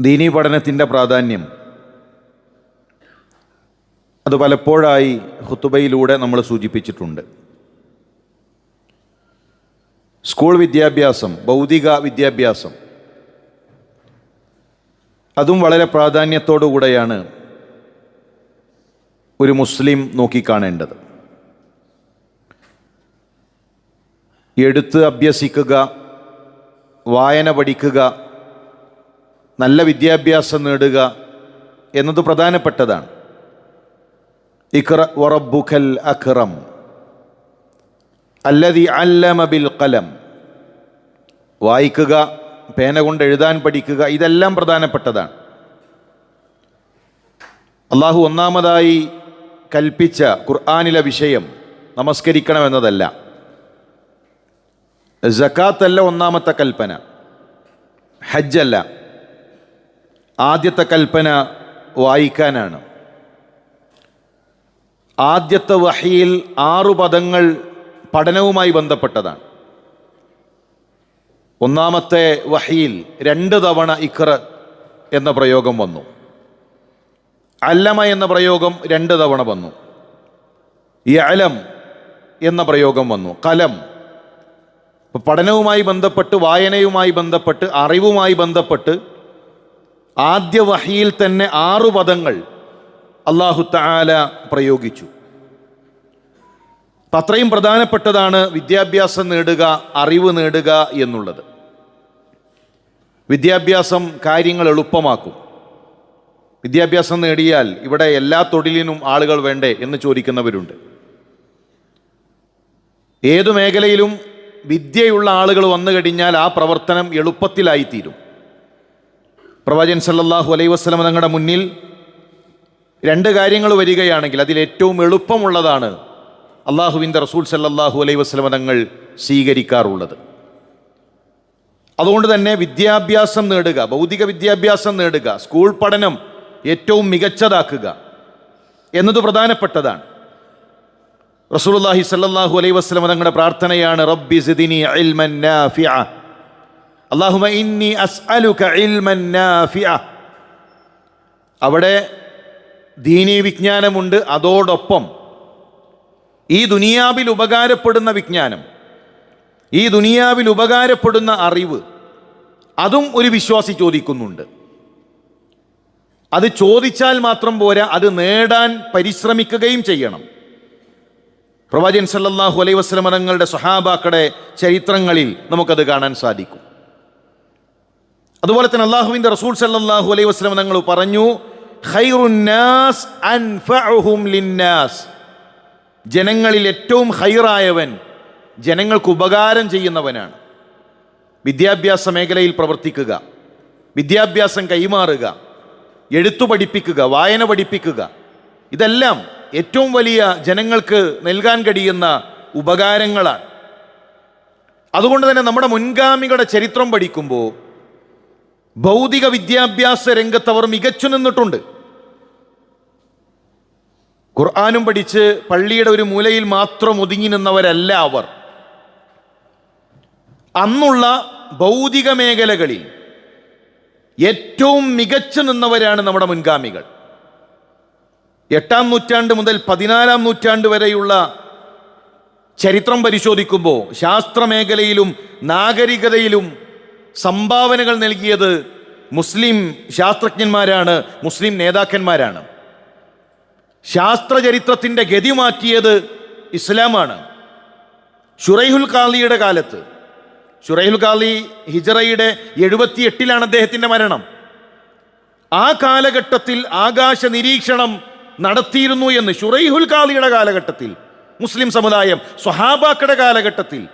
ദീനീ പഠനത്തിന്റെ പ്രാധാന്യം. അത് പലപ്പോഴായി ഹുത്തുബയിലൂടെ നമ്മൾ സൂചിപ്പിച്ചിട്ടുണ്ട്. സ്കൂൾ വിദ്യാഭ്യാസം ഭൗതിക വിദ്യാഭ്യാസം. അതും വളരെ പ്രാധാന്യത്തോടുകൂടെയാണ് ഒരു മുസ്ലിം നോക്കിക്കാണേണ്ടത്. എഴുത്ത് അഭ്യസിക്കുക വായന പഠിക്കുക നല്ല വിദ്യാഭ്യാസം നേടുക എന്നത് പ്രധാനപ്പെട്ടതാണ്. ഇഖ്റ വറബുഖൽ അഖ്റം അല്ലതി അല്ലമ ബിൽ കലം വായിക്കുക പേന കൊണ്ട് എഴുതാൻ പഠിക്കുക ഇതെല്ലാം പ്രധാനപ്പെട്ടതാണ്. അള്ളാഹു ഒന്നാമതായി കൽപ്പിച്ച ഖുർആാനിലെ വിഷയം നമസ്കരിക്കണമെന്നതല്ല. ജക്കാത്തല്ല ഒന്നാമത്തെ കൽപ്പന. ഹജ്ജല്ല. ആദ്യത്തെ കൽപ്പന വായിക്കാനാണ്. ആദ്യത്തെ വഹിയിൽ ആറു പദങ്ങൾ പഠനവുമായി ബന്ധപ്പെട്ടതാണ്. ഒന്നാമത്തെ വഹിയിൽ രണ്ട് തവണ ഇഖ്റ എന്ന പ്രയോഗം വന്നു. അല്ലമ എന്ന പ്രയോഗം രണ്ട് തവണ വന്നു. യലം എന്ന പ്രയോഗം വന്നു. കലം. പഠനവുമായി ബന്ധപ്പെട്ട് വായനയുമായി ബന്ധപ്പെട്ട് അറിവുമായി ബന്ധപ്പെട്ട് ആദ്യ വഹിയിൽ തന്നെ ആറു പദങ്ങൾ അള്ളാഹു താല പ്രയോഗിച്ചു. അത്രയും പ്രധാനപ്പെട്ടതാണ് വിദ്യാഭ്യാസം നേടുക അറിവ് നേടുക എന്നുള്ളത്. വിദ്യാഭ്യാസം കാര്യങ്ങൾ എളുപ്പമാക്കും. വിദ്യാഭ്യാസം നേടിയാൽ ഇവിടെ എല്ലാ തൊഴിലിനും ആളുകൾ വേണ്ടേ എന്ന് ചോദിക്കുന്നവരുണ്ട്. ഏതു മേഖലയിലും വിദ്യയുള്ള ആളുകൾ വന്നു കഴിഞ്ഞാൽ ആ പ്രവർത്തനം എളുപ്പത്തിലായിത്തീരും. പ്രവാചകൻ സല്ലാഹു അലൈ വസ്ലം തങ്ങളുടെ മുന്നിൽ രണ്ട് കാര്യങ്ങൾ വരികയാണെങ്കിൽ അതിൽ ഏറ്റവും എളുപ്പമുള്ളതാണ് അള്ളാഹുവിന്റെ റസൂൽ സല്ലാഹു അലൈ വസ്ലം തങ്ങൾ സ്വീകരിക്കാറുള്ളത്. അതുകൊണ്ട് തന്നെ വിദ്യാഭ്യാസം നേടുക ഭൗതിക വിദ്യാഭ്യാസം നേടുക സ്കൂൾ പഠനം ഏറ്റവും മികച്ചതാക്കുക എന്നത് പ്രധാനപ്പെട്ടതാണ്. റസൂലുള്ളാഹി സല്ലല്ലാഹു അലൈഹി വസല്ലം തങ്ങളുടെ പ്രാർത്ഥനയാണ് റബ്ബി സിദിനി ഇൽമൻ അല്ലാഹുമ്മ ഇന്നി അസ്അലുക ഇൽമൻ അവിടെ ദീനി വിജ്ഞാനമുണ്ട് അതോടൊപ്പം ഈ ദുനിയാവിൽ ഉപകാരപ്പെടുന്ന വിജ്ഞാനം ഈ ദുനിയാവിൽ ഉപകാരപ്പെടുന്ന അറിവ് അതും ഒരു വിശ്വാസി ചോദിക്കുന്നുണ്ട്. അത് ചോദിച്ചാൽ മാത്രം പോരാ അത് നേടാൻ പരിശ്രമിക്കുകയും ചെയ്യണം. പ്രവാചകൻ സല്ലാഹു അലൈഹി വസ്ലം തങ്ങളുടെ സഹാബാക്കളുടെ ചരിത്രങ്ങളിൽ നമുക്കത് കാണാൻ സാധിക്കും. അതുപോലെ തന്നെ അള്ളാഹുവിന്റെ റസൂൽ സല്ലാഹു അലൈഹി വസ്ലം തങ്ങൾ പറഞ്ഞു ഖൈറുന്നാസ് അൻഫഅഹും ലിന്നാസ്. ജനങ്ങളിൽ ഏറ്റവും ഹൈറായവൻ ജനങ്ങൾക്ക് ഉപകാരം ചെയ്യുന്നവനാണ്. വിദ്യാഭ്യാസ മേഖലയിൽ പ്രവർത്തിക്കുക വിദ്യാഭ്യാസം കൈമാറുക എഴുത്തു പഠിപ്പിക്കുക വായന പഠിപ്പിക്കുക ഇതെല്ലാം ഏറ്റവും വലിയ ജനങ്ങൾക്ക് നൽകാൻ കഴിയുന്ന ഉപകാരങ്ങളാണ്. അതുകൊണ്ട് തന്നെ നമ്മുടെ മുൻഗാമികളുടെ ചരിത്രം പഠിക്കുമ്പോൾ ഭൗതിക വിദ്യാഭ്യാസ രംഗത്ത് അവർ മികച്ചു നിന്നിട്ടുണ്ട്. ഖുർആാനും പഠിച്ച് പള്ളിയുടെ ഒരു മൂലയിൽ മാത്രം ഒതുങ്ങി നിന്നവരല്ല അവർ. അന്നുള്ള ഭൗതിക മേഖലകളിൽ ഏറ്റവും മികച്ചു നിന്നവരാണ് നമ്മുടെ മുൻഗാമികൾ. എട്ടാം നൂറ്റാണ്ട് മുതൽ പതിനാലാം നൂറ്റാണ്ട് വരെയുള്ള ചരിത്രം പരിശോധിക്കുമ്പോൾ ശാസ്ത്രമേഖലയിലും നാഗരികതയിലും സംഭാവനകൾ നൽകിയത് മുസ്ലിം ശാസ്ത്രജ്ഞന്മാരാണ് മുസ്ലിം നേതാക്കന്മാരാണ്. ശാസ്ത്രചരിത്രത്തിന്റെ ഗതി മാറ്റിയത് ഇസ്ലാമാണ്. ഷുറൈഹുൽ കാലിയുടെ കാലത്ത്. ഷുറൈഹുൽ കാലി ഹിജറയുടെ എഴുപത്തിയെട്ടിലാണ് അദ്ദേഹത്തിന്റെ മരണം. ആ കാലഘട്ടത്തിൽ ആകാശ നിരീക്ഷണം നടത്തിയിരുന്നു എന്ന് ഷുറൈഹുൽ ഖാലിയുടെ കാലഘട്ടത്തിൽ മുസ്ലിം സമുദായം സ്വഹാബാക്കയുടെ കാലഘട്ടത്തിൽ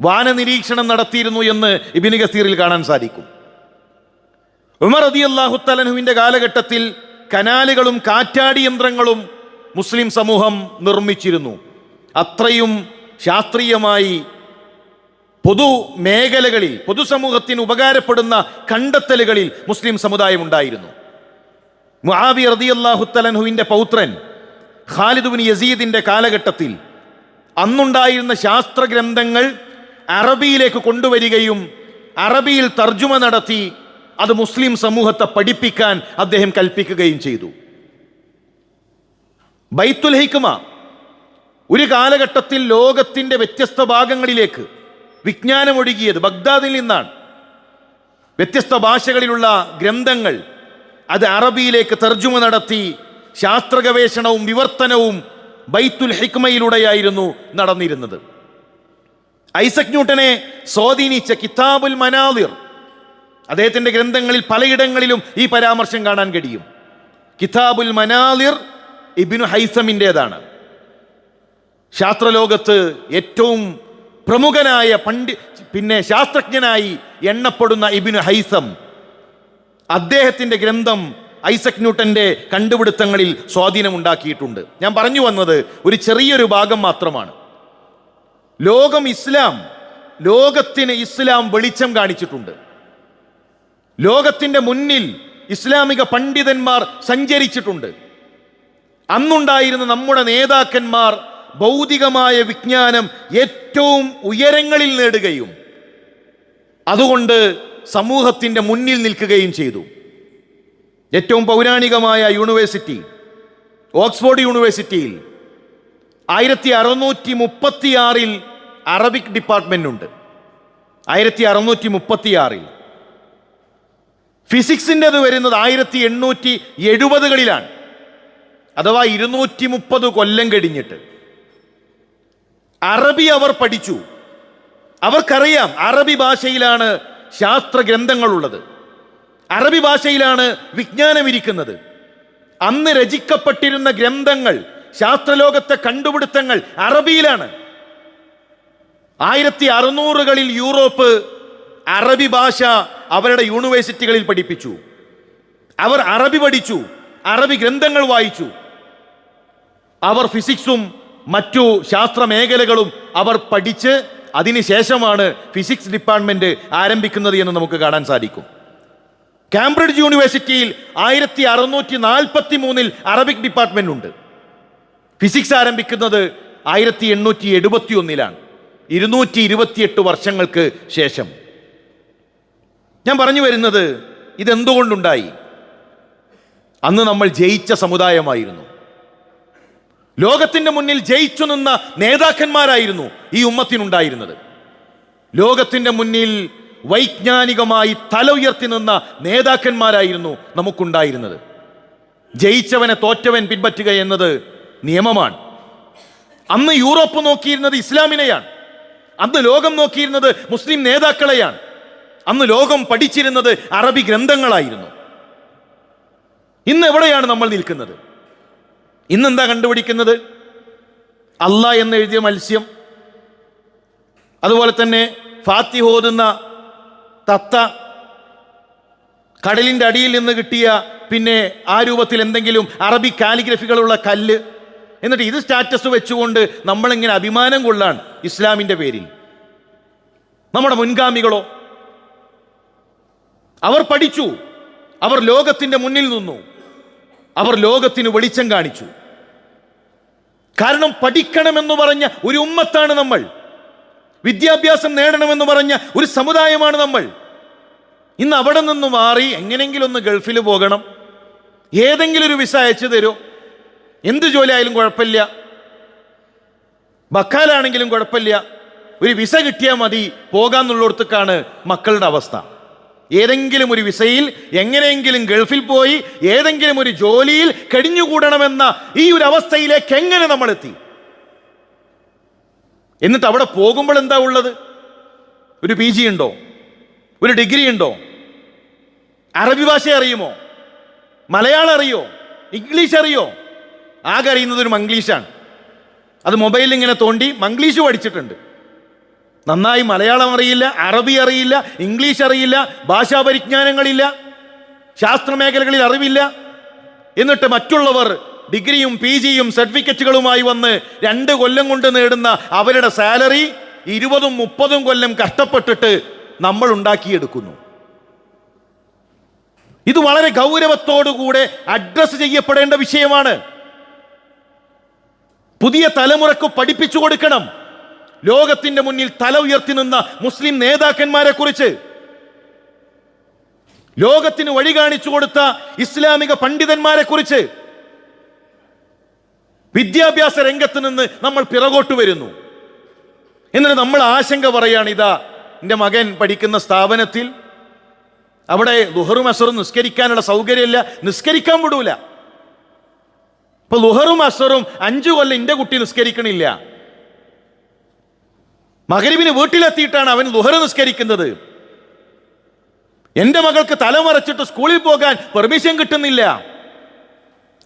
വാന നിരീക്ഷണം നടത്തിയിരുന്നു എന്ന് ഇബിന് ഗസീറിൽ കാണാൻ സാധിക്കും. ഉമർ അതി അള്ളാഹു തലനുവിന്റെ കാലഘട്ടത്തിൽ കനാലുകളും കാറ്റാടി യന്ത്രങ്ങളും മുസ്ലിം സമൂഹം നിർമ്മിച്ചിരുന്നു. അത്രയും ശാസ്ത്രീയമായി പൊതു മേഖലകളിൽ പൊതുസമൂഹത്തിന് ഉപകാരപ്പെടുന്ന കണ്ടെത്തലുകളിൽ മുസ്ലിം സമുദായം ഉണ്ടായിരുന്നു. മുഹാബി റതി അള്ളാഹു തലൻഹുവിന്റെ പൗത്രൻ ഖാലിദുബിൻ യസീദിന്റെ കാലഘട്ടത്തിൽ അന്നുണ്ടായിരുന്ന ശാസ്ത്രഗ്രന്ഥങ്ങൾ അറബിയിലേക്ക് കൊണ്ടുവരികയും അറബിയിൽ തർജുമ നടത്തി അത് മുസ്ലിം സമൂഹത്തെ പഠിപ്പിക്കാൻ അദ്ദേഹം കൽപ്പിക്കുകയും ചെയ്തു. ബൈത്തുൽ ഹിക്മ ഒരു കാലഘട്ടത്തിൽ ലോകത്തിന്റെ വ്യത്യസ്ത ഭാഗങ്ങളിലേക്ക് വിജ്ഞാനം ഒഴുകിയത് ബഗ്ദാദിൽ നിന്നാണ്. വ്യത്യസ്ത ഭാഷകളിലുള്ള ഗ്രന്ഥങ്ങൾ അത് അറബിയിലേക്ക് തർജമ നടത്തി ശാസ്ത്ര ഗവേഷണവും വിവർത്തനവും ബൈത്തുൽ ഹിക്മയിലൂടെയായിരുന്നു നടന്നിരുന്നത്. ഐസക് ന്യൂട്ടനെ സ്വാധീനിച്ച കിതാബുൽ മനാദിർ. അദ്ദേഹത്തിന്റെ ഗ്രന്ഥങ്ങളിൽ പലയിടങ്ങളിലും ഈ പരാമർശം കാണാൻ കഴിയും. കിതാബുൽ മനാദിർ ഇബിനു ഹൈസമിന്റേതാണ് ശാസ്ത്രലോകത്ത് ഏറ്റവും പ്രമുഖനായ പണ്ഡി പിന്നെ ശാസ്ത്രജ്ഞനായി എണ്ണപ്പെടുന്ന ഇബിനു ഹൈസം അദ്ദേഹത്തിന്റെ ഗ്രന്ഥം ഐസക് ന്യൂട്ടന്റെ കണ്ടുപിടുത്തങ്ങളിൽ സ്വാധീനമുണ്ടാക്കിയിട്ടുണ്ട്. ഞാൻ പറഞ്ഞു വന്നത് ഒരു ചെറിയൊരു ഭാഗം മാത്രമാണ്. ലോകം ഇസ്ലാം ലോകത്തിന് ഇസ്ലാം വെളിച്ചം കാണിച്ചിട്ടുണ്ട്. ലോകത്തിന്റെ മുന്നിൽ ഇസ്ലാമിക പണ്ഡിതന്മാർ സഞ്ചരിച്ചിട്ടുണ്ട്. അന്നുണ്ടായിരുന്ന നമ്മുടെ നേതാക്കന്മാർ ഭൗതികമായ വിജ്ഞാനം ഏറ്റവും ഉയരങ്ങളിൽ നേടുകയും അതുകൊണ്ട് സമൂഹത്തിന്റെ മുന്നിൽ നിൽക്കുകയും ചെയ്തു. ഏറ്റവും പൗരാണികമായ യൂണിവേഴ്സിറ്റി ഓക്സ്ഫോർഡ് യൂണിവേഴ്സിറ്റിയിൽ ആയിരത്തി അറുന്നൂറ്റി മുപ്പത്തിയാറിൽ അറബിക് ഡിപ്പാർട്ട്മെന്റ് ഉണ്ട് ആയിരത്തി അറുന്നൂറ്റി മുപ്പത്തിയാറിൽ ഫിസിക്സിന്റെത് വരുന്നത് ആയിരത്തി എണ്ണൂറ്റി എഴുപതുകളിലാണ് അഥവാ ഇരുന്നൂറ്റി മുപ്പത് കൊല്ലം കഴിഞ്ഞിട്ട്. അറബി അവർ പഠിച്ചു. അവർക്കറിയാം അറബി ഭാഷയിലാണ് ശാസ്ത്ര ഗ്രന്ഥങ്ങളുള്ളത് അറബി ഭാഷയിലാണ് വിജ്ഞാനം ഇരിക്കുന്നത് അന്ന് രചിക്കപ്പെട്ടിരുന്ന ഗ്രന്ഥങ്ങൾ ശാസ്ത്രലോകത്തെ കണ്ടുപിടുത്തങ്ങൾ അറബിയിലാണ്. ആയിരത്തി അറുന്നൂറുകളിൽ യൂറോപ്പ് അറബി ഭാഷ അവരുടെ യൂണിവേഴ്സിറ്റികളിൽ പഠിപ്പിച്ചു. അവർ അറബി പഠിച്ചു അറബി ഗ്രന്ഥങ്ങൾ വായിച്ചു. അവർ ഫിസിക്സും മറ്റു ശാസ്ത്ര മേഖലകളും അവർ പഠിച്ച് അതിനുശേഷമാണ് ഫിസിക്സ് ഡിപ്പാർട്ട്മെന്റ് ആരംഭിക്കുന്നത് എന്ന് നമുക്ക് കാണാൻ സാധിക്കും. കാംബ്രിഡ്ജ് യൂണിവേഴ്സിറ്റിയിൽ ആയിരത്തി അറുന്നൂറ്റി നാൽപ്പത്തി മൂന്നിൽ അറബിക് ഡിപ്പാർട്ട്മെന്റ് ഉണ്ട്. ഫിസിക്സ് ആരംഭിക്കുന്നത് ആയിരത്തി എണ്ണൂറ്റി എഴുപത്തി ഒന്നിലാണ് ഇരുന്നൂറ്റി ഇരുപത്തിയെട്ട് വർഷങ്ങൾക്ക് ശേഷം. ഞാൻ പറഞ്ഞു വരുന്നത് ഇതെന്തുകൊണ്ടുണ്ടായി? അന്ന് നമ്മൾ ജയിച്ച സമുദായമായിരുന്നു. ലോകത്തിന്റെ മുന്നിൽ ജയിച്ചു നിന്ന നേതാക്കന്മാരായിരുന്നു ഈ ഉമ്മത്തിനുണ്ടായിരുന്നത്. ലോകത്തിന്റെ മുന്നിൽ വൈജ്ഞാനികമായി തല ഉയർത്തി നിന്ന നേതാക്കന്മാരായിരുന്നു നമുക്കുണ്ടായിരുന്നത്. ജയിച്ചവനെ തോറ്റവൻ പിൻപറ്റുക എന്നത് നിയമമാണ്. അന്ന് യൂറോപ്പ് നോക്കിയിരുന്നത് ഇസ്ലാമിനെയാണ്. അന്ന് ലോകം നോക്കിയിരുന്നത് മുസ്ലിം നേതാക്കളെയാണ്. അന്ന് ലോകം പഠിച്ചിരുന്നത് അറബി ഗ്രന്ഥങ്ങളായിരുന്നു. ഇന്ന് എവിടെയാണ് നമ്മൾ നിൽക്കുന്നത്? ഇന്ന് എന്താ കണ്ടുപിടിക്കുന്നത്? അല്ല എന്നെഴുതിയ മത്സ്യം. അതുപോലെ തന്നെ ഫാത്തി ഓതുന്ന തത്ത കടലിന്റെ അടിയിൽ നിന്ന് കിട്ടിയ പിന്നെ ആ രൂപത്തിൽ എന്തെങ്കിലും അറബി കാലിഗ്രഫികളുള്ള കല്ല്. എന്നിട്ട് ഇത് സ്റ്റാറ്റസ് വെച്ചുകൊണ്ട് നമ്മളിങ്ങനെ അഭിമാനം കൊള്ളാണ് ഇസ്ലാമിന്റെ പേരിൽ. നമ്മുടെ മുൻഗാമികളോ അവർ പഠിച്ചു അവർ ലോകത്തിന്റെ മുന്നിൽ നിന്നു അവർ ലോകത്തിന് വെളിച്ചം കാണിച്ചു. കാരണം പഠിക്കണമെന്ന് പറഞ്ഞ ഒരു ഉമ്മത്താണ് നമ്മൾ. വിദ്യാഭ്യാസം നേടണമെന്ന് പറഞ്ഞ ഒരു സമുദായമാണ് നമ്മൾ. ഇന്ന് അവിടെ നിന്ന് മാറി എങ്ങനെയെങ്കിലും ഒന്ന് ഗൾഫിൽ പോകണം ഏതെങ്കിലും ഒരു വിസ അയച്ചു തരോ എന്ത് ജോലി ആയാലും കുഴപ്പമില്ല. ബക്കാലാണെങ്കിലും കുഴപ്പമില്ല. ഒരു വിസ കിട്ടിയാൽ മതി. പോകാന്നുള്ളിടത്തേക്കാണ് മക്കളുടെ അവസ്ഥ. ഏതെങ്കിലും ഒരു വിസയിൽ എങ്ങനെയെങ്കിലും ഗൾഫിൽ പോയി ഏതെങ്കിലും ഒരു ജോലിയിൽ കഴിഞ്ഞുകൂടണമെന്ന ഈ ഒരു അവസ്ഥയിലേക്ക് എങ്ങനെ നമ്മൾ എത്തി എന്നിട്ട് അവിടെ പോകുമ്പോൾ എന്താ ഉള്ളത്? ഒരു പി ജി ഉണ്ടോ? ഒരു ഡിഗ്രി ഉണ്ടോ? അറബി ഭാഷ അറിയുമോ? മലയാളം അറിയോ? ഇംഗ്ലീഷ് അറിയോ? ആകെ അറിയുന്നത് ഒരു മംഗ്ലീഷാണ്. അത് മൊബൈലിൽ ഇങ്ങനെ തോണ്ടി മംഗ്ലീഷ് പഠിച്ചിട്ടുണ്ട്. നന്നായി മലയാളം അറിയില്ല അറബി അറിയില്ല ഇംഗ്ലീഷ് അറിയില്ല ഭാഷാ പരിജ്ഞാനങ്ങളില്ല ശാസ്ത്ര മേഖലകളിൽ അറിവില്ല. എന്നിട്ട് മറ്റുള്ളവർ ഡിഗ്രിയും പി ജിയും സർട്ടിഫിക്കറ്റുകളുമായി വന്ന് രണ്ട് കൊല്ലം കൊണ്ട് നേടുന്ന അവരുടെ സാലറി ഇരുപതും മുപ്പതും കൊല്ലം കഷ്ടപ്പെട്ടിട്ട് നമ്മൾ ഉണ്ടാക്കിയെടുക്കുന്നു. ഇത് വളരെ ഗൗരവത്തോടുകൂടെ അഡ്രസ്സ് ചെയ്യപ്പെടേണ്ട വിഷയമാണ്. പുതിയ തലമുറയ്ക്ക് പഠിപ്പിച്ചു കൊടുക്കണം. ലോകത്തിന്റെ മുന്നിൽ തല ഉയർത്തി നിന്ന മുസ്ലിം നേതാക്കന്മാരെ കുറിച്ച് ലോകത്തിന് വഴി കാണിച്ചു കൊടുത്ത ഇസ്ലാമിക പണ്ഡിതന്മാരെ കുറിച്ച് വിദ്യാഭ്യാസ രംഗത്ത് നിന്ന് നമ്മൾ പിറകോട്ട് വരുന്നു. എന്നിട്ട് നമ്മൾ ആശങ്ക പറയാണ് ഇതാ എന്റെ മകൻ പഠിക്കുന്ന സ്ഥാപനത്തിൽ അവിടെ ദുഹറും അസറും നിസ്കരിക്കാനുള്ള സൗകര്യമില്ല നിസ്കരിക്കാൻ വിടൂല. ഇപ്പൊ ലുഹറും അസറും അഞ്ചു കൊല്ലം എന്റെ കുട്ടി നിസ്കരിക്കണില്ല. മകരിവിന് വീട്ടിലെത്തിയിട്ടാണ് അവൻ ലുഹർ നിസ്കരിക്കുന്നത്. എന്റെ മകൾക്ക് തലമറച്ചിട്ട് സ്കൂളിൽ പോകാൻ പെർമിഷൻ കിട്ടുന്നില്ല.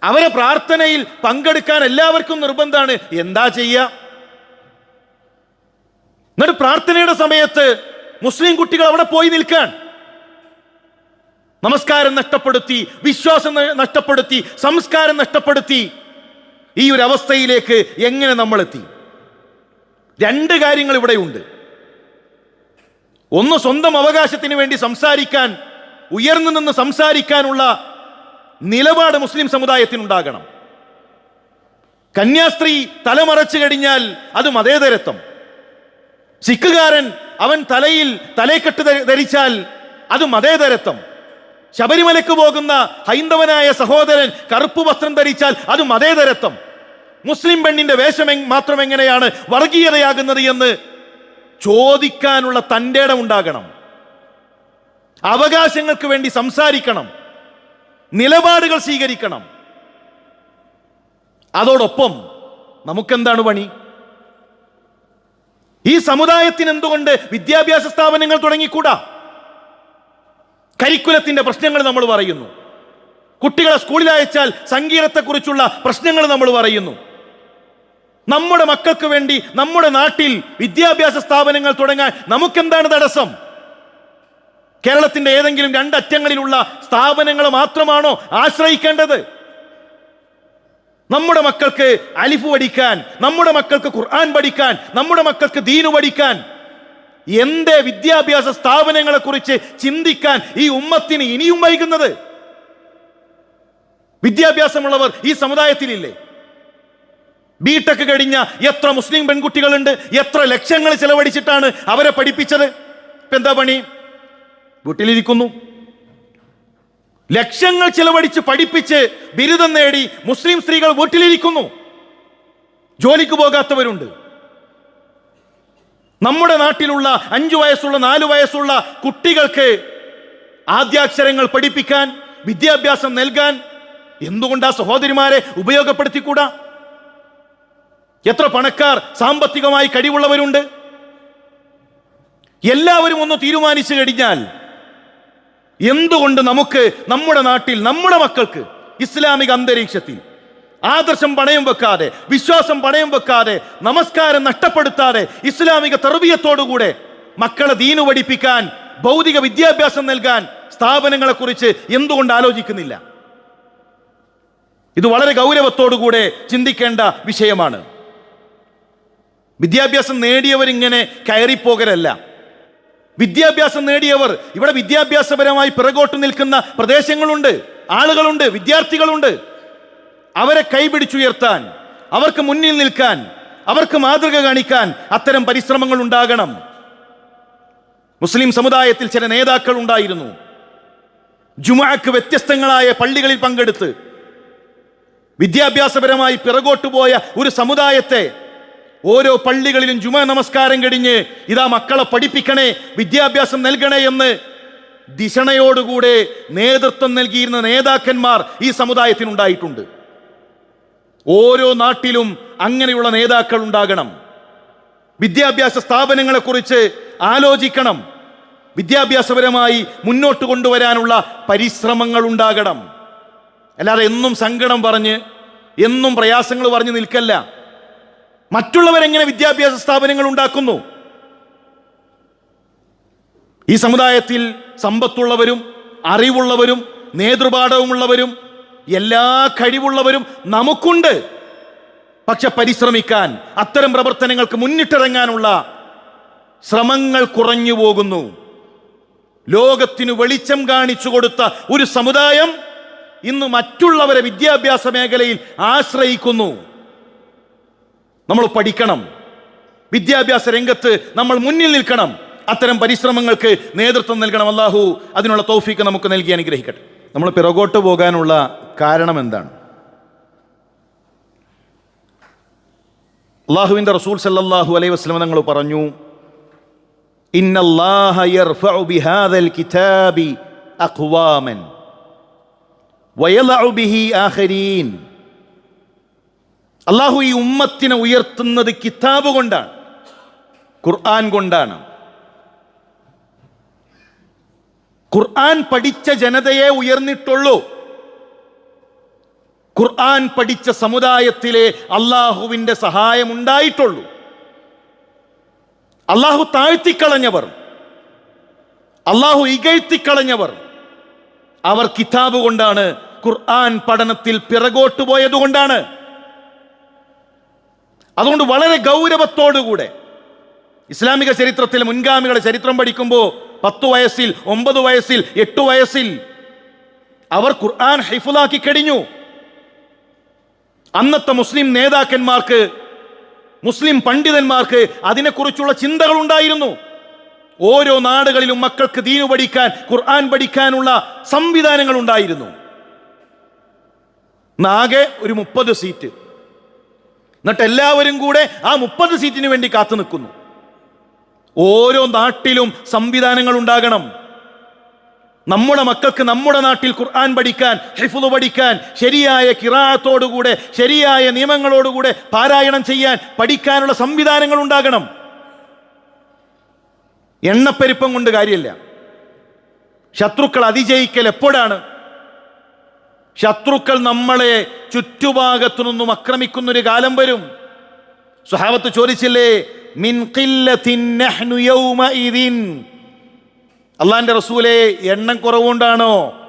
അവരെ പ്രാർത്ഥനയിൽ പങ്കെടുക്കാൻ എല്ലാവർക്കും നിർബന്ധമാണ് എന്താ ചെയ്യ? എന്നിട്ട് പ്രാർത്ഥനയുടെ സമയത്ത് മുസ്ലിം കുട്ടികൾ അവിടെ പോയി നിൽക്കാൻ. നമസ്കാരം നഷ്ടപ്പെടുത്തി വിശ്വാസം നഷ്ടപ്പെടുത്തി സംസ്കാരം നഷ്ടപ്പെടുത്തി. ഈ ഒരു അവസ്ഥയിലേക്ക് എങ്ങനെ നമ്മൾ എത്തി രണ്ട് കാര്യങ്ങൾ ഇവിടെയുണ്ട് ഒന്ന് സ്വന്തം അവകാശത്തിന് വേണ്ടി സംസാരിക്കാൻ ഉയർന്നു നിന്ന് സംസാരിക്കാനുള്ള നിലപാട് മുസ്ലിം സമുദായത്തിനുണ്ടാകണം. കന്യാസ്ത്രീ തലമറച്ചു കഴിഞ്ഞാൽ അത് മതേതരത്വം. സിഖുകാരൻ അവൻ തലയിൽ തലയെക്കെട്ട് ധ- ധരിച്ചാൽ അത് മതേതരത്വം. ശബരിമലയ്ക്ക് പോകുന്ന ഹൈന്ദവനായ സഹോദരൻ കറുപ്പ് വസ്ത്രം ധരിച്ചാൽ അത് മതേതരത്വം മുസ്ലിം പെണ്ണിന്റെ വേഷം മാത്രം എങ്ങനെയാണ് വർഗീയതയാകുന്നത് എന്ന് ചോദിക്കാനുള്ള തന്റെ ഇടം ഉണ്ടാകണം. അവകാശങ്ങൾക്ക് വേണ്ടി സംസാരിക്കണം. നിലപാടുകൾ സ്വീകരിക്കണം. അതോടൊപ്പം നമുക്കെന്താണ് പണി? ഈ സമുദായത്തിന് എന്തുകൊണ്ട് വിദ്യാഭ്യാസ സ്ഥാപനങ്ങൾ തുടങ്ങിക്കൂടാ? കരിക്കുലത്തിന്റെ പ്രശ്നങ്ങൾ നമ്മൾ പറയുന്നു. കുട്ടികളെ സ്കൂളിൽ അയച്ചാൽ സംഗീതത്തെക്കുറിച്ചുള്ള പ്രശ്നങ്ങൾ നമ്മൾ പറയുന്നു. നമ്മുടെ മക്കൾക്ക് വേണ്ടി നമ്മുടെ നാട്ടിൽ വിദ്യാഭ്യാസ സ്ഥാപനങ്ങൾ തുടങ്ങാൻ നമുക്കെന്താണ് തടസ്സം? കേരളത്തിന്റെ ഏതെങ്കിലും രണ്ടറ്റങ്ങളിലുള്ള സ്ഥാപനങ്ങൾ മാത്രമാണോ ആശ്രയിക്കേണ്ടത്? നമ്മുടെ മക്കൾക്ക് അലിഫ് പഠിക്കാൻ നമ്മുടെ മക്കൾക്ക് ഖുർആൻ പഠിക്കാൻ നമ്മുടെ മക്കൾക്ക് ദീനു പഠിക്കാൻ എന്റെ വിദ്യാഭ്യാസ സ്ഥാപനങ്ങളെ കുറിച്ച് ചിന്തിക്കാൻ ഈ ഉമ്മത്തിന് ഇനിയും വൈകുന്നത്? വിദ്യാഭ്യാസമുള്ളവർ ഈ സമുദായത്തിലില്ലേ? ബിടെക് കഴിഞ്ഞ എത്ര മുസ്ലിം പെൺകുട്ടികളുണ്ട്? എത്ര ലക്ഷങ്ങൾ ചെലവഴിച്ചിട്ടാണ് അവരെ പഠിപ്പിച്ചത്? ഇപ്പൊ എന്താ പണി? വീട്ടിലിരിക്കുന്നു. ലക്ഷങ്ങൾ ചെലവഴിച്ച് പഠിപ്പിച്ച് ബിരുദം നേടി മുസ്ലിം സ്ത്രീകൾ വീട്ടിലിരിക്കുന്നു. ജോലിക്ക് പോകാത്തവരുണ്ട്. നമ്മുടെ നാട്ടിലുള്ള അഞ്ചു വയസ്സുള്ള നാലു വയസ്സുള്ള കുട്ടികൾക്ക് ആദ്യാക്ഷരങ്ങൾ പഠിപ്പിക്കാൻ വിദ്യാഭ്യാസം നൽകാൻ എന്തുകൊണ്ടാ സഹോദരിമാരെ ഉപയോഗപ്പെടുത്തിക്കൂടാ? എത്ര പണക്കാർ സാമ്പത്തികമായി കഴിവുള്ളവരുണ്ട്? എല്ലാവരും ഒന്ന് തീരുമാനിച്ചു കഴിഞ്ഞാൽ എന്തുകൊണ്ട് നമുക്ക് നമ്മുടെ നാട്ടിൽ നമ്മുടെ മക്കൾക്ക് ഇസ്ലാമിക അന്തരീക്ഷത്തിൽ ആദർശം പണയം വെക്കാതെ വിശ്വാസം പണയം വെക്കാതെ നമസ്കാരം നഷ്ടപ്പെടുത്താതെ ഇസ്ലാമിക തെറുബിയത്തോടുകൂടെ മക്കളെ ദീനു പഠിപ്പിക്കാൻ ഭൗതിക വിദ്യാഭ്യാസം നൽകാൻ സ്ഥാപനങ്ങളെക്കുറിച്ച് എന്തുകൊണ്ട് ആലോചിക്കുന്നില്ല? ഇത് വളരെ ഗൗരവത്തോടുകൂടെ ചിന്തിക്കേണ്ട വിഷയമാണ്. വിദ്യാഭ്യാസം നേടിയവരിങ്ങനെ കയറിപ്പോകലല്ല. വിദ്യാഭ്യാസം നേടിയവർ ഇവിടെ വിദ്യാഭ്യാസപരമായി പിറകോട്ട് നിൽക്കുന്ന പ്രദേശങ്ങളുണ്ട് ആളുകളുണ്ട് വിദ്യാർത്ഥികളുണ്ട്. അവരെ കൈപിടിച്ചുയർത്താൻ അവർക്ക് മുന്നിൽ നിൽക്കാൻ അവർക്ക് മാതൃക കാണിക്കാൻ അത്തരം പരിശ്രമങ്ങൾ ഉണ്ടാകണം. മുസ്ലിം സമുദായത്തിൽ ചില നേതാക്കൾ ഉണ്ടായിരുന്നു. ജുമാക്ക് വ്യത്യസ്തങ്ങളായ പള്ളികളിൽ പങ്കെടുത്ത് വിദ്യാഭ്യാസപരമായി പിറകോട്ടു പോയ ഒരു സമുദായത്തെ ഓരോ പള്ളികളിലും ജുമ നമസ്കാരം കഴിഞ്ഞ് ഇതാ മക്കളെ പഠിപ്പിക്കണേ വിദ്യാഭ്യാസം നൽകണേ എന്ന് ദിശണയോടുകൂടെ നേതൃത്വം നൽകിയിരുന്ന നേതാക്കന്മാർ ഈ സമുദായത്തിനുണ്ടായിട്ടുണ്ട്. ഓരോ നാട്ടിലും അങ്ങനെയുള്ള നേതാക്കൾ ഉണ്ടാകണം. വിദ്യാഭ്യാസ സ്ഥാപനങ്ങളെക്കുറിച്ച് ആലോചിക്കണം. വിദ്യാഭ്യാസപരമായി മുന്നോട്ട് കൊണ്ടുവരാനുള്ള പരിശ്രമങ്ങൾ ഉണ്ടാകണം. അല്ലാതെ എന്നും സങ്കടം പറഞ്ഞ് എന്നും പ്രയാസങ്ങൾ പറഞ്ഞ് നിൽക്കല്ല. മറ്റുള്ളവരെങ്ങനെ വിദ്യാഭ്യാസ സ്ഥാപനങ്ങൾ ഉണ്ടാക്കുന്നു? ഈ സമുദായത്തിൽ സമ്പത്തുള്ളവരും അറിവുള്ളവരും നേതൃപാഠവുമുള്ളവരും എല്ലാ കഴിവുള്ളവരും നമുക്കുണ്ട്. പക്ഷെ പരിശ്രമിക്കാൻ അത്തരം പ്രവർത്തനങ്ങൾക്ക് മുന്നിട്ടിറങ്ങാനുള്ള ശ്രമങ്ങൾ കുറഞ്ഞു പോകുന്നു. ലോകത്തിന് വെളിച്ചം കാണിച്ചു കൊടുത്ത ഒരു സമുദായം ഇന്ന് മറ്റുള്ളവരെ വിദ്യാഭ്യാസ മേഖലയിൽ ആശ്രയിക്കുന്നു. നമ്മൾ പഠിക്കണം. വിദ്യാഭ്യാസ രംഗത്ത് നമ്മൾ മുന്നിൽ നിൽക്കണം. അത്തരം പരിശ്രമങ്ങൾക്ക് നേതൃത്വം നൽകണം. അള്ളാഹു അതിനുള്ള തൗഫീക്ക് നമുക്ക് നൽകി അനുഗ്രഹിക്കട്ടെ. നമ്മൾ പിറകോട്ട് പോകാനുള്ള കാരണം എന്താണ്? അള്ളാഹുവിന്റെ റസൂൽ സല്ലാഹു അലൈ വസല്ലം തങ്ങൾ പറഞ്ഞു അള്ളാഹു ഈ ഉമ്മത്തിനെ ഉയർത്തുന്നത് കിതാബ് കൊണ്ടാണ് ഖുർആൻ കൊണ്ടാണ്. ഖുർആൻ പഠിച്ച ജനതയെ ഉയർന്നിട്ടുള്ളൂ. ഖുർആൻ പഠിച്ച സമുദായത്തിലെ അള്ളാഹുവിന്റെ സഹായം ഉണ്ടായിട്ടുള്ളൂ അള്ളാഹു താഴ്ത്തിക്കളഞ്ഞവർ അള്ളാഹു ഇകഴ്ത്തിക്കളഞ്ഞവർ അവർ കിതാബ് കൊണ്ടാണ് ഖുർആൻ പഠനത്തിൽ പിറകോട്ട് പോയതുകൊണ്ടാണ് അതുകൊണ്ട് വളരെ ഗൗരവത്തോടുകൂടെ ഇസ്ലാമിക ചരിത്രത്തിലെ മുൻഗാമികളെ ചരിത്രം പഠിക്കുമ്പോൾ പത്തു വയസ്സിൽ ഒമ്പത് വയസ്സിൽ എട്ട് വയസ്സിൽ അവർ ഖുർആൻ ഹൈഫുലാക്കി കഴിഞ്ഞു. അന്നത്തെ മുസ്ലിം നേതാക്കന്മാർക്ക് മുസ്ലിം പണ്ഡിതന്മാർക്ക് അതിനെക്കുറിച്ചുള്ള ചിന്തകൾ ഉണ്ടായിരുന്നു ഓരോ നാടുകളിലും മക്കൾക്ക് ദീനു പഠിക്കാൻ ഖുർആൻ പഠിക്കാനുള്ള സംവിധാനങ്ങൾ ഉണ്ടായിരുന്നു നാകെ ഒരു മുപ്പത് സീറ്റ്. എന്നിട്ട് എല്ലാവരും കൂടെ ആ മുപ്പത് സീറ്റിന് വേണ്ടി കാത്തു നിൽക്കുന്നു ഓരോ നാട്ടിലും സംവിധാനങ്ങൾ ഉണ്ടാകണം നമ്മുടെ മക്കൾക്ക് നമ്മുടെ നാട്ടിൽ ഖുർആൻ പഠിക്കാൻ ഹിഫുദ് പഠിക്കാൻ ശരിയായ കിറാത്തോടുകൂടെ ശരിയായ നിയമങ്ങളോടുകൂടെ പാരായണം ചെയ്യാൻ പഠിക്കാനുള്ള സംവിധാനങ്ങൾ ഉണ്ടാകണം. എണ്ണപ്പെരുപ്പം കൊണ്ട് കാര്യമില്ല. ശത്രുക്കൾ അതിജയിക്കൽ എപ്പോഴാണ്? ശത്രുക്കൾ നമ്മളെ ചുറ്റുഭാഗത്തു നിന്നും ആക്രമിക്കുന്നൊരു കാലം വരും. സുഹാബത്ത് ചോദിച്ചില്ലേ മിൻ അള്ളാന്റെ റസൂലെ എണ്ണം കുറവുകൊണ്ടാണോ?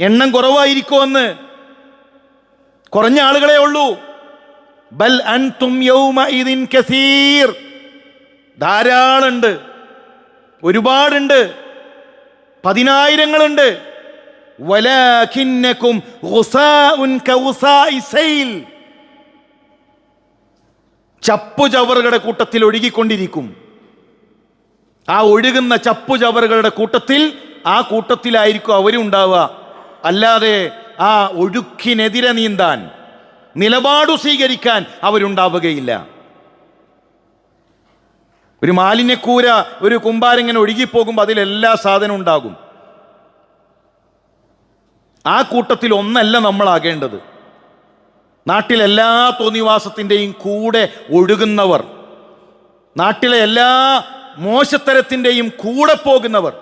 എണ്ണം കുറവായിരിക്കോ എന്ന്? കുറഞ്ഞ ആളുകളെ ഉള്ളൂ. ബൽ അൻതും യൗമഇദിൻ കസീർ. ധാരാളുണ്ട്. ഒരുപാടുണ്ട്. പതിനായിരങ്ങളുണ്ട്. വലാഖിന്നക്കും ചപ്പു ചവറുകളുടെ കൂട്ടത്തിൽ ഒഴുകിക്കൊണ്ടിരിക്കും. ആ ഒഴുകുന്ന ചപ്പുചവറുകളുടെ കൂട്ടത്തിൽ ആ കൂട്ടത്തിലായിരിക്കും അവരും ഉണ്ടാവുക. അല്ലാതെ ആ ഒഴുക്കിനെതിരെ നീന്താൻ നിലപാടു സ്വീകരിക്കാൻ അവരുണ്ടാവുകയില്ല. ഒരു മാലിന്യക്കൂര ഒരു കുമ്പാരിങ്ങനെ ഒഴുകിപ്പോകുമ്പോൾ അതിലെല്ലാ സാധനവും ഉണ്ടാകും. ആ കൂട്ടത്തിൽ ഒന്നല്ല നമ്മളാകേണ്ടത്. നാട്ടിലെ എല്ലാ തോന്നിവാസത്തിന്റെയും കൂടെ ഒഴുകുന്നവർ നാട്ടിലെ എല്ലാ മോശത്തരത്തിന്റെയും കൂടെ പോകുന്നവർ.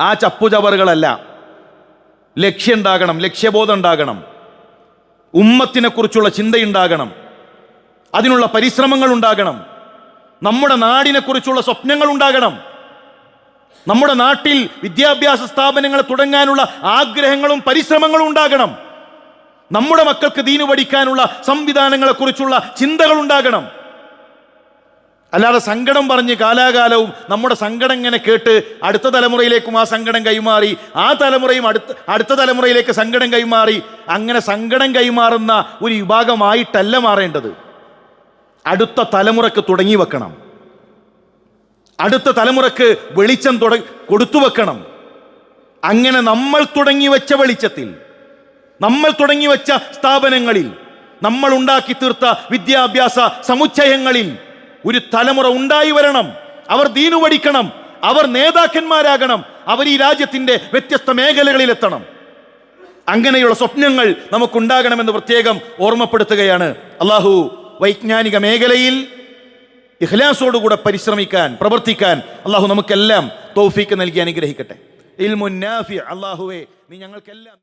ആ ചപ്പുചവറുകളല്ല. ലക്ഷ്യമുണ്ടാകണം ലക്ഷ്യബോധം ഉണ്ടാകണം ഉമ്മത്തിനെക്കുറിച്ചുള്ള ചിന്തയുണ്ടാകണം. അതിനുള്ള പരിശ്രമങ്ങൾ ഉണ്ടാകണം നമ്മുടെ നാടിനെക്കുറിച്ചുള്ള സ്വപ്നങ്ങൾ ഉണ്ടാകണം നമ്മുടെ നാട്ടിൽ വിദ്യാഭ്യാസ സ്ഥാപനങ്ങൾ തുടങ്ങാനുള്ള ആഗ്രഹങ്ങളും പരിശ്രമങ്ങളും ഉണ്ടാകണം. നമ്മുടെ മക്കൾക്ക് ദീനു പഠിക്കാനുള്ള സംവിധാനങ്ങളെക്കുറിച്ചുള്ള ചിന്തകൾ ഉണ്ടാകണം അല്ലാതെ സങ്കടം പറഞ്ഞ് കാലാകാലവും നമ്മുടെ സങ്കടം ഇങ്ങനെ കേട്ട് അടുത്ത തലമുറയിലേക്കും ആ സങ്കടം കൈമാറി ആ തലമുറയും അടുത്ത അടുത്ത തലമുറയിലേക്ക് സങ്കടം കൈമാറി അങ്ങനെ സങ്കടം കൈമാറുന്ന ഒരു വിഭാഗമായിട്ടല്ല മാറേണ്ടത്. അടുത്ത തലമുറയ്ക്ക് തുടങ്ങി വെക്കണം. അടുത്ത തലമുറയ്ക്ക് വെളിച്ചം തുട കൊടുത്തു വെക്കണം. അങ്ങനെ നമ്മൾ തുടങ്ങി വെച്ച വെളിച്ചത്തിൽ നമ്മൾ തുടങ്ങി വെച്ച സ്ഥാപനങ്ങളിൽ നമ്മൾ ഉണ്ടാക്കി തീർത്ത വിദ്യാഭ്യാസ സമുച്ചയങ്ങളിൽ ഒരു തലമുറ ഉണ്ടായി വരണം. അവർ ദീനു പഠിക്കണം. അവർ നേതാക്കന്മാരാകണം. അവർ ഈ രാജ്യത്തിന്റെ വ്യത്യസ്ത മേഖലകളിലെത്തണം. അങ്ങനെയുള്ള സ്വപ്നങ്ങൾ നമുക്കുണ്ടാകണമെന്ന് പ്രത്യേകം ഓർമ്മപ്പെടുത്തുകയാണ്. അള്ളാഹു വൈജ്ഞാനിക മേഖലയിൽ ഇഖ്ലാസോടുകൂടെ പരിശ്രമിക്കാൻ പ്രവർത്തിക്കാൻ അള്ളാഹു നമുക്കെല്ലാം തൗഫീക്ക് നൽകി അനുഗ്രഹിക്കട്ടെ. ഇൽമുന്നാഫി അള്ളാഹുവേ നീ ഞങ്ങൾക്കെല്ലാം